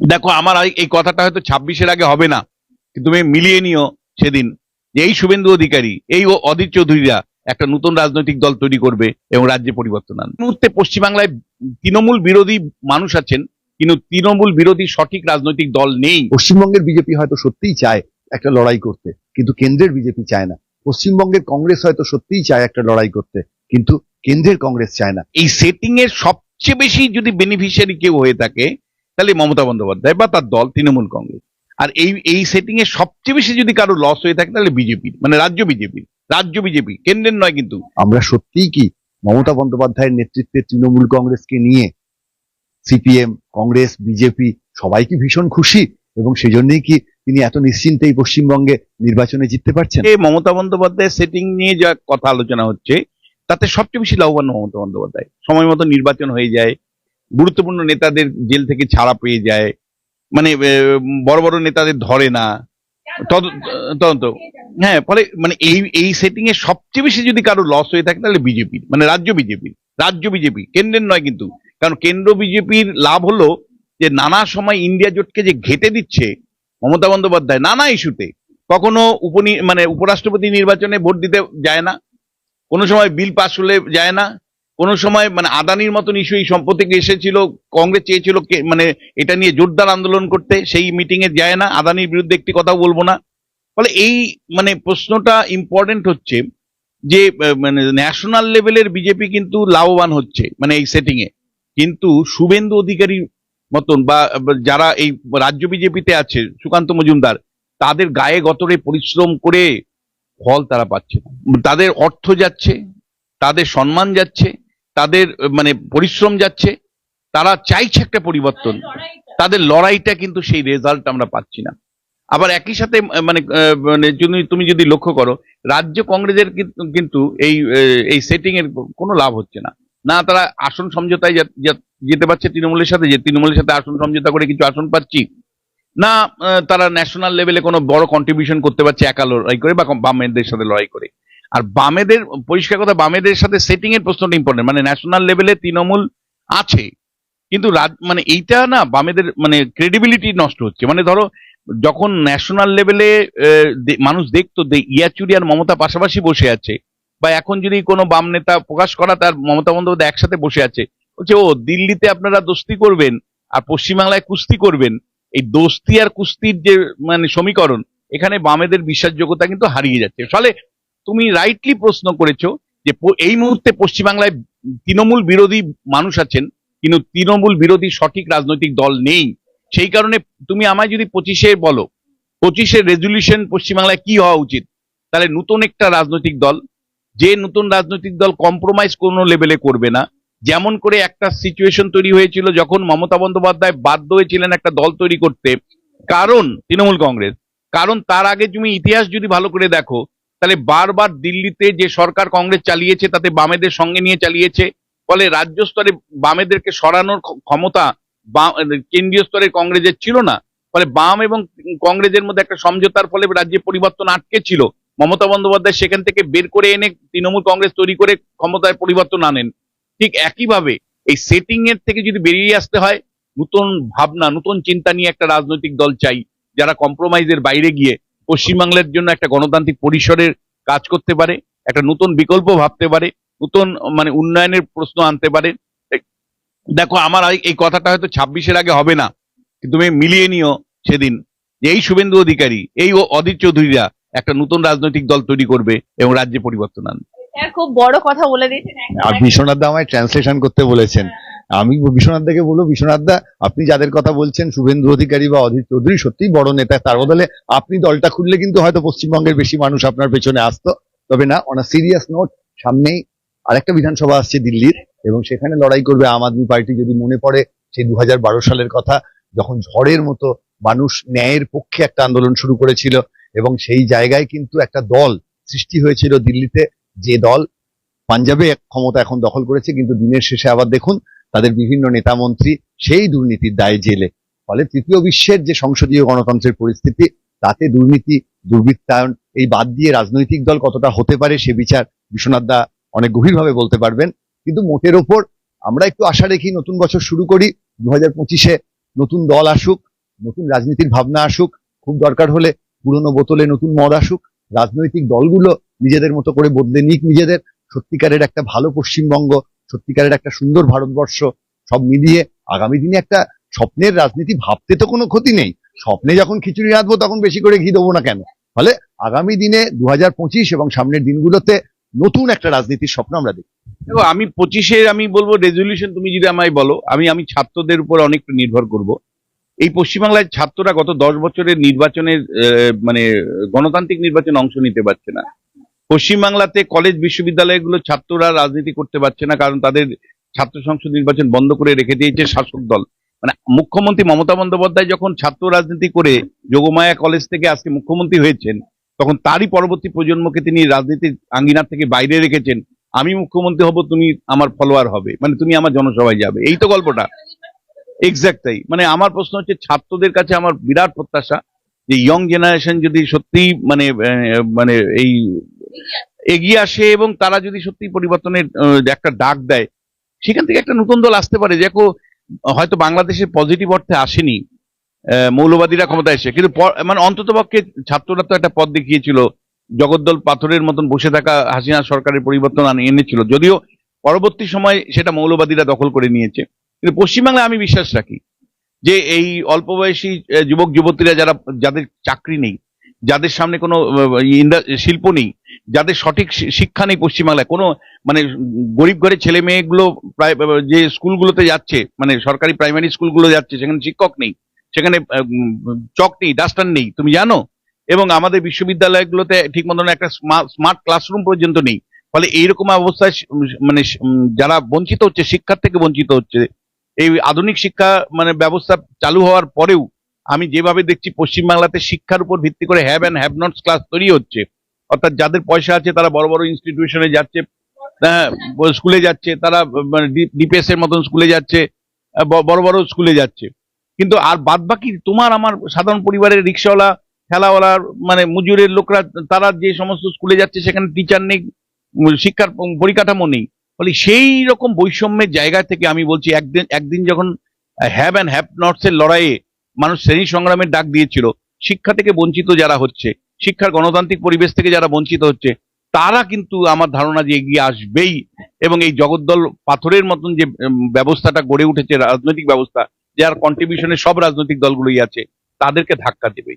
দেখো আমার এই- কথাটা হয়তো ছাব্বিশের আগে হবে না কিন্তু তুমি মিলিয়ে নিও সেদিন যে এই শুভেন্দু অধিকারী এই ও অধীর চৌধুরীরা একটা নতুন রাজনৈতিক দল তৈরি করবে এবং রাজ্যে পরিবর্তন আনবে। মুহূর্তে পশ্চিমবাংলায় তৃণমূল বিরোধী মানুষ আছেন কিন্তু তৃণমূল বিরোধী সঠিক রাজনৈতিক দল নেই। পশ্চিমবঙ্গের বিজেপি হয়তো সত্যিই চায় একটা লড়াই করতে কিন্তু কেন্দ্রের বিজেপি চায় না। পশ্চিমবঙ্গের কংগ্রেস হয়তো সত্যিই চায় একটা লড়াই করতে কিন্তু কেন্দ্রের কংগ্রেস চায় না। এই সেটিং এর সবচেয়ে বেশি যদি বেনিফিশিয়ারি কেউ হয়ে থাকে তাহলে মমতা বন্দ্যোপাধ্যায় বা তার দল তৃণমূল কংগ্রেস। আর এই এই সেটিং এ সবচেয়ে বেশি যদি কারও লস হয়ে থাকে তাহলে বিজেপি মানে রাজ্য বিজেপি রাজ্য বিজেপি কেন্দ্রের নয় কিন্তু। আমরা সত্যিই কি মমতা বন্দ্যোপাধ্যায়ের নেতৃত্বে তৃণমূল কংগ্রেসকে নিয়ে সিপিএম কংগ্রেস বিজেপি সবাই কি ভীষণ খুশি? এবং সেজন্যই কি তিনি এত নিশ্চিন্তে এই পশ্চিমবঙ্গে নির্বাচনে জিততে পারছেন? যে মমতা বন্দ্যোপাধ্যায়ের সেটিং নিয়ে যা কথা আলোচনা হচ্ছে তাতে সবচেয়ে বেশি লাভবান মমতা বন্দ্যোপাধ্যায়। সময় মতো নির্বাচন হয়ে যায় গুরুত্বপূর্ণ নেতাদের জেল থেকে ছাড়া পেয়ে যায়। মানে বড় বড় নেতাদের ধরে না। তদ- তদন্ত। হ্যাঁ ফলে মানে এই এই সেটিং এ সবচেয়ে বেশি যদি কারও লস হয়ে থাকে, তাহলে বিজেপির মানে রাজ্য বিজেপি রাজ্য বিজেপি কেন্দ্রের নয় কিন্তু। কারণ কেন্দ্র বিজেপির লাভ হলো যে, নানা সময় ইন্ডিয়া জোটকে যে ঘেটে দিচ্ছে, মমতা বন্দ্যোপাধ্যায়, নানা ইস্যুতে, কখনো উপনি মানে উপরাষ্ট্রপতি নির্বাচনে ভোট দিতে যায় না। কোনো সময় বিল পাস হলে যায় না। কোনো সময় মানে আদানির মতন ইস্যু এই সম্পত্তি এসেছিল, কংগ্রেস চেয়েছিল মানে এটা নিয়ে জোরদার আন্দোলন করতে, সেই মিটিং এ যায় না, আদানির বিরুদ্ধে একটি কথা বলব না। ফলে এই মানে প্রশ্নটা ইম্পর্টেন্ট হচ্ছে যে মানে ন্যাশনাল লেভেলের বিজেপি কিন্তু লাভবান হচ্ছে মানে এই সেটিং এ। কিন্তু শুভেন্দু অধিকারী মতন বা যারা এই রাজ্য বিজেপিতে আছে, সুকান্ত মজুমদার, তাদের গায়ে গতরে পরিশ্রম করে ফল তারা পাচ্ছে তাদের অর্থ যাচ্ছে, তাদের সম্মান যাচ্ছে তাদের মানে পরিশ্রম যাচ্ছে, তারা চাইছে একটা পরিবর্তন। তাদের লড়াইটা কিন্তু সেই রেজাল্ট আমরা পাচ্ছি না। আবার একই সাথে মানে মানে তুমি যদি লক্ষ্য করো, রাজ্য কংগ্রেসের কিন্তু- এই এই সেটিং এর কোনো লাভ হচ্ছে না। না, তারা আসন সমঝোতায় যেতে পারছে তৃণমূলের সাথে, যে তৃণমূলের সাথে আসন সমঝোতা করে কিছু আসন পাচ্ছি। না তারা ন্যাশনাল লেভেলে কোনো বড় কন্ট্রিবিউশন করতে পারছে একা লড়াই করে বা বামেদের সাথে লড়াই করে। আর বামেদের, পরিষ্কার কথা, বামেদের সাথে সেটিং এর প্রশ্নটা ইম্পর্টেন্ট মানে ন্যাশনাল লেভেলে তৃণমূল আছে, কিন্তু মানে এইটা না বামেদের মানে ক্রেডিবিলিটি নষ্ট হচ্ছে। মানে ধরো, যখন ন্যাশনাল লেভেলে মানুষ দেখতো ইয়াচুরি আর মমতা পাশাপাশি বসে আছে, বা এখন যদি কোনো বাম নেতা প্রকাশ করা তার মমতা বন্দ্যোপাধ্যায় একসাথে বসে আছে, বলছে, ও, দিল্লিতে আপনারা দোস্তি করবেন আর পশ্চিমবাংলায় কুস্তি করবেন। এই দোস্তি আর কুস্তির যে মানে সমীকরণ, এখানে বামেদের বিশ্বাসযোগ্যতা কিন্তু হারিয়ে যাচ্ছে। ফলে তুমি রাইটলি প্রশ্ন করেছ যে এই মুহূর্তে পশ্চিমবাংলায় তৃণমূল বিরোধী মানুষ আছেন, কিন্তু তৃণমূল বিরোধী সঠিক রাজনৈতিক দল নেই। সেই কারণে তুমি আমায় যদি পঁচিশে বলো পঁচিশের রেজলিউশন পশ্চিমবাংলায় কি হওয়া উচিত? তাহলে নতুন একটা রাজনৈতিক দল, যে নতুন রাজনৈতিক দল কম্প্রোমাইজ কোনো লেভেলে করবে না। যেমন করে একটা সিচুয়েশন তৈরি হয়েছিল যখন মমতা বন্দ্যোপাধ্যায় বাধ্য হয়েছিলেন একটা দল তৈরি করতে, কারণ তৃণমূল কংগ্রেস, কারণ তার আগে তুমি ইতিহাস যদি ভালো করে দেখো তাহলে বারবার দিল্লিতে যে সরকার কংগ্রেস চালিয়েছে, তাতে বামেদের সঙ্গে নিয়ে চালিয়েছে, ফলে রাজ্য স্তরে বামেদেরকে সরানোর ক্ষমতা কেন্দ্রীয় স্তরে কংগ্রেসের ছিল না। ফলে বাম এবং কংগ্রেসের মধ্যে একটা সমঝোতার ফলে রাজ্যে পরিবর্তন আটকে ছিল। মমতা বন্দ্যোপাধ্যায় সেখান থেকে বের করে এনে তৃণমূল কংগ্রেস তৈরি করে ক্ষমতায় পরিবর্তন আনেন। ঠিক একইভাবে এই সেটিং এর থেকে যদি বেরিয়ে আসতে হয়, নতুন ভাবনা, নতুন চিন্তা নিয়ে একটা রাজনৈতিক দল চাই, যারা কম্প্রোমাইজের বাইরে গিয়ে পশ্চিমবাংলার জন্য একটা গণতান্ত্রিক পরিসরের কাজ করতে পারে একটা নতুন বিকল্প ভাবতে পারে নতুন মানে উন্নয়নের প্রশ্ন আনতে পারে। দেখো আমার এই- কথাটা হয়তো ছাব্বিশের আগে হবে না কিন্তু তুমি মিলিয়ে নিও সেদিন। যে এই শুভেন্দু অধিকারী এই ও অধীর চৌধুরীরা একটা নতুন রাজনৈতিক দল তৈরি করবে এবং রাজ্যে পরিবর্তন আনবে। খুব বড় কথা বলে দিয়েছেন। একদম- আর বিশ্বনাথ দা আমায় ট্রান্সলেশন করতে বলেছেন। আমি বিশ্বনাথ দাকে বলব বিশ্বনাথ দা আপনি যাদের কথা বলছেন, শুভেন্দু অধিকারী বা অধীর চৌধুরী, সত্যিই বড় নেতা, তার বদলে আপনি দলটা খুললে কিন্তু হয়তো পশ্চিমবঙ্গের বেশি মানুষ আপনার পেছনে আসতো। তবে না অন সিরিয়াস নোট সামনেই আরেকটা বিধানসভা আসছে দিল্লির, এবং সেখানে লড়াই করবে আম আদমি পার্টি যদি মনে পড়ে সেই দু হাজার বারো সালের কথা, যখন ঝড়ের মতো মানুষ ন্যায়ের পক্ষে একটা আন্দোলন শুরু করেছিল, এবং সেই জায়গায় কিন্তু একটা দল সৃষ্টি হয়েছিল দিল্লিতে, যে দল পাঞ্জাবে ক্ষমতা এখন দখল করেছে, কিন্তু দিনের শেষে আবার দেখুন তাদের বিভিন্ন নেতা মন্ত্রী সেই দুর্নীতির দায়ে জেলে। ফলে তৃতীয় বিশ্বের যে সংসদীয় গণতন্ত্রের পরিস্থিতি, তাতে দুর্নীতি, দুর্বৃত্তায়ন, এই বাদ দিয়ে রাজনৈতিক দল কতটা হতে পারে সে বিচার বিশ্বনাথ দা অনেক গভীরভাবে বলতে পারবেন। কিন্তু মোটের ওপর আমরা একটু আশা রেখি নতুন বছর শুরু করি। দু হাজার পঁচিশে নতুন দল আসুক, নতুন রাজনীতির ভাবনা আসুক, খুব দরকার হলে পুরনো বোতলে নতুন মদ আসুক, রাজনৈতিক দলগুলো নিজেদের মতো করে বদলে নিক নিজেদের। সত্যিকারের একটা ভালো পশ্চিমবঙ্গ সত্যিকারের একটা সুন্দর ভারতবর্ষ সব মিলিয়ে আগামী দিনে একটা স্বপ্নের রাজনীতি ভাবতে তো কোনো ক্ষতি নেই। স্বপ্নে যখন খিচুড়ি রাঁধবো তখন বেশি করে ঘি দেবো না কেন? ফলে আগামী দিনে দু হাজার পঁচিশ এবং সামনের দিনগুলোতে নতুন একটা রাজনীতির স্বপ্ন আমরা দেখি দেখো, আমি পঁচিশে আমি বলব রেজলিউশন তুমি যদি আমায় বলো, আমি আমি ছাত্রদের উপর অনেকটা নির্ভর করব। এই পশ্চিমবাংলায় ছাত্ররা গত দশ বছরের নির্বাচনের মানে গণতান্ত্রিক নির্বাচনে অংশ নিতে পারছে না। পশ্চিমবাংলাতে কলেজ বিশ্ববিদ্যালয়গুলো ছাত্ররা রাজনীতি করতে পারছে না কারণ তাদের ছাত্র সংসদ নির্বাচন বন্ধ করে রেখে দিয়েছে শাসক দল। মানে মুখ্যমন্ত্রী মমতা বন্দ্যোপাধ্যায় যখন ছাত্র রাজনীতি করে যোগমায়া কলেজ থেকে আজকে মুখ্যমন্ত্রী হয়েছেন, তখন তারই পরবর্তী প্রজন্মকে তিনি রাজনীতির আঙ্গিনা থেকে বাইরে রেখেছেন। আমি মুখ্যমন্ত্রী হব, তুমি আমার ফলোয়ার হবে। মানে তুমি আমার জনসভায় যাবে। এই তো গল্পটা। এক্সাক্ট তাই। মানে আমার প্রশ্ন হচ্ছে, ছাত্রদের কাছে আমার বিরাট প্রত্যাশা যে ইয়ং জেনারেশন যদি সত্যি মানে মানে এই এগিয়ে আসে এবং তারা যদি সত্যি পরিবর্তনের একটা ডাক দেয়, সেখান থেকে একটা নতুন দল আসতে পারে। দেখো, হয়তো বাংলাদেশের পজিটিভ অর্থে আসেনি মৌলবাদীরা ক্ষমতা এসে। কিন্তু মানে অন্তত পক্ষে ছাত্ররা তো একটা পথ দেখিয়েছিল জগদ্দল পাথরের মতন বসে থাকা হাসিনা সরকারের পরিবর্তন এনেছিল। যদিও পরবর্তী সময় সেটা মৌলবাদীরা দখল করে নিয়েছে। কিন্তু পশ্চিমবাংলায় আমি বিশ্বাস রাখি যে এই অল্প বয়সী যুবক যুবতীরা যারা, যাদের চাকরি নেই, যাদের সামনে কোনো শিল্প নেই যাদের সঠিক শিক্ষা নেই পশ্চিমবাংলায়, কোনো মানে গরিব ঘরের ছেলে মেয়েগুলো প্রায় যে স্কুলগুলোতে যাচ্ছে মানে সরকারি প্রাইমারি স্কুলগুলো যাচ্ছে, সেখানে শিক্ষক নেই, সেখানে চক নেই ডাস্টার নেই, তুমি জানো? এবং আমাদের বিশ্ববিদ্যালয়গুলোতে ঠিক মতন একটা স্মার্ট ক্লাসরুম পর্যন্ত নেই, ফলে এইরকম অবস্থায় মানে যারা বঞ্চিত হচ্ছে, শিক্ষার থেকে বঞ্চিত হচ্ছে, এই আধুনিক শিক্ষা মানে ব্যবস্থা চালু হওয়ার পরেও আমি যেভাবে দেখছি, পশ্চিমবাংলাতে শিক্ষার উপর ভিত্তি করে have and have nots class তৈরি হচ্ছে। অর্থাৎ যাদের পয়সা আছে তারা বড় বড় ইনস্টিটিউশনে যাচ্ছে হ্যাঁ, স্কুলে যাচ্ছে তারা মানে ডিপিএস এর মতন স্কুলে যাচ্ছে বড় বড় স্কুলে যাচ্ছে। কিন্তু আর বাদ বাকি তোমার আমার সাধারণ পরিবারের রিক্সাওয়ালা ঠেলাওয়ালার মানে মজুরের লোকরা তারা যে সমস্ত স্কুলে যাচ্ছে সেখানে টিচার নেই শিক্ষার পরিকাঠামো নেই। ফলে সেই রকম বৈষম্যের জায়গা থেকে আমি বলছি একদিন একদিন যখন হ্যাভ অ্যান্ড হ্যাভ নটস এর লড়াইয়ে মানুষ শ্রেণি সংগ্রামের ডাক দিয়েছিল শিক্ষা থেকে বঞ্চিত যারা হচ্ছে শিক্ষার গণতান্ত্রিক পরিবেশ থেকে যারা বঞ্চিত হচ্ছে, তারা কিন্তু আমার ধারণা যে এগিয়ে আসবেই। এবং এই জগদ্দল পাথরের মতন যে ব্যবস্থাটা গড়ে উঠেছে, রাজনৈতিক ব্যবস্থা, যার কন্ট্রিবিউশনে সব রাজনৈতিক দলগুলোই আছে, তাদেরকে ধাক্কা দেবেই।